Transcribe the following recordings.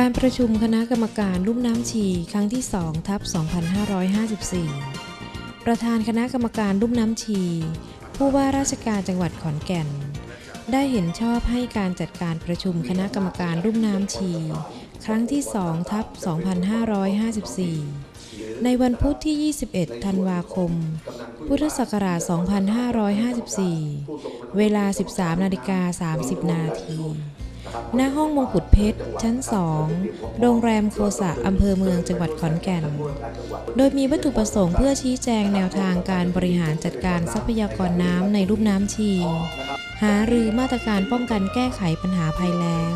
การประชุมคณะกรรมการลุ่มน้ำชีครั้งที่2ทับ2554 ประธานคณะกรรมการลุ่มน้ำชี ผู้ว่าราชการจังหวัดขอนแก่น ได้เห็นชอบให้การจัดการประชุมคณะกรรมการลุ่มน้ำชี ครั้งที่2ทับ2554 ในวันพุธที่ 21 ธันวาคม พุทธศักราช 2554 เวลา 13นาฬิกา30 นาที ณห้องมงกุฎเพชร ชั้น 2 โรงแรมโคสะอำเภอเมืองจังหวัดขอนแก่น โดยมีวัตถุประสงค์เพื่อชี้แจงแนวทางการบริหารจัดการทรัพยากรน้ำในรูปน้ำชี หารือมาตรการป้องกันแก้ไขปัญหาภัยแล้ง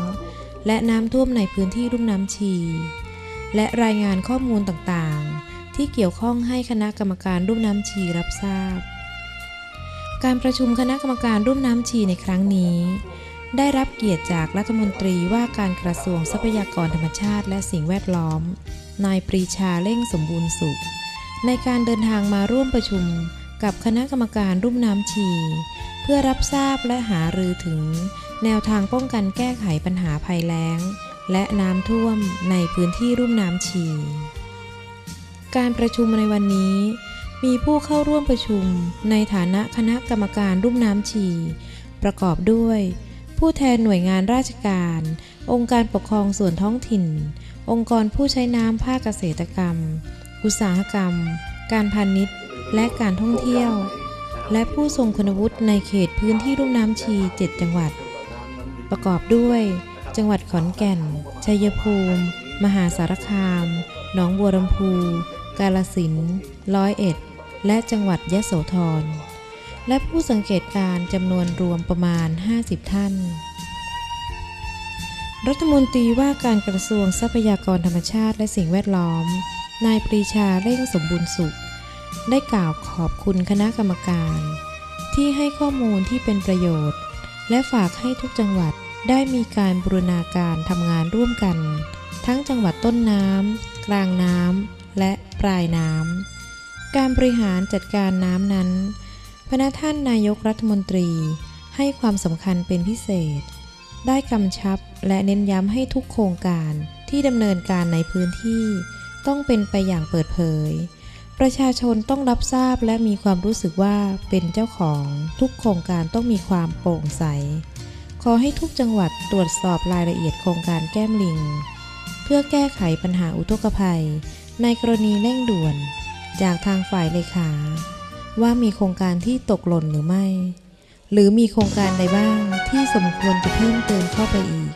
และน้ำท่วมในพื้นที่รุ่มน้ำชี และรายงานข้อมูลต่างๆ ที่เกี่ยวข้องให้คณะกรรมการรุ่มน้ำชีรับทราบ การประชุมคณะกรรมการรุ่มน้ำชีในครั้งนี้ ได้รับเกียรติจากรัฐมนตรีว่าการกระทรวงทรัพยากรธรรมชาติและสิ่งแวดล้อม นายปรีชาเล่งสมบูรณ์สุข ในการเดินทางมาร่วมประชุมกับคณะกรรมการรุ่มน้ำชี เพื่อรับทราบและหารือถึง แนวทางป้องกันแก้ไขปัญหาภัยแล้ง และน้ำท่วมในพื้นที่รุ่มน้ำชี การประชุมในวันนี้ มีผู้เข้าร่วมประชุมในฐานะคณะกรรมการรุ่มน้ำชี ประกอบด้วย ผู้แทนหน่วยงานราชการ องค์การปกครองส่วนท้องถิ่น องค์กรผู้ใช้น้ำภาคเกษตรกรรม อุตสาหกรรม การพาณิชย์ และการท่องเที่ยว และผู้ทรงคุณวุฒิในเขตพื้นที่รุ่มน้ำชี 7 จังหวัด ประกอบด้วย จังหวัดขอนแก่น ชัยภูมิ มหาสารคาม หนองบัวลำพู กาลสินธุ์ร้อยเอ็ด และจังหวัดยะโสธร และผู้สังเกตการ์จำนวนรวมประมาณ 50 ท่าน รัฐมนตรีว่าการกระทรวงทรัพยากรธรรมชาติและสิ่งแวดล้อม นายปรีชาเร่งสมบูรณ์สุข ได้กล่าวขอบคุณคณะกรรมการ ที่ให้ข้อมูลที่เป็นประโยชน์ และฝากให้ทุกจังหวัดได้มีการบูรณาการทำงานร่วมกัน ทั้งจังหวัดต้นน้ำกลางน้ำและปลายน้ำการบริหารจัดการน้ำนั้น พระท่านนายกรัฐมนตรีให้ความสำคัญเป็นพิเศษ ได้กำชับและเน้นย้ำให้ทุกโครงการที่ดำเนินการในพื้นที่ ต้องเป็นไปอย่างเปิดเผย ประชาชนต้องรับทราบและมีความรู้สึกว่าเป็นเจ้าของทุกโครงการต้องมีความโปร่งใส ขอให้ทุกจังหวัดตรวจสอบรายละเอียดโครงการแก้มลิง เพื่อแก้ไขปัญหาอุทกภัย ในกรณีเร่งด่วน จากทางฝ่ายเลขา ว่ามีโครงการที่ตกหล่นหรือไม่ หรือมีโครงการใดบ้างที่สมควรจะเพิ่มเติมเข้าไปอีก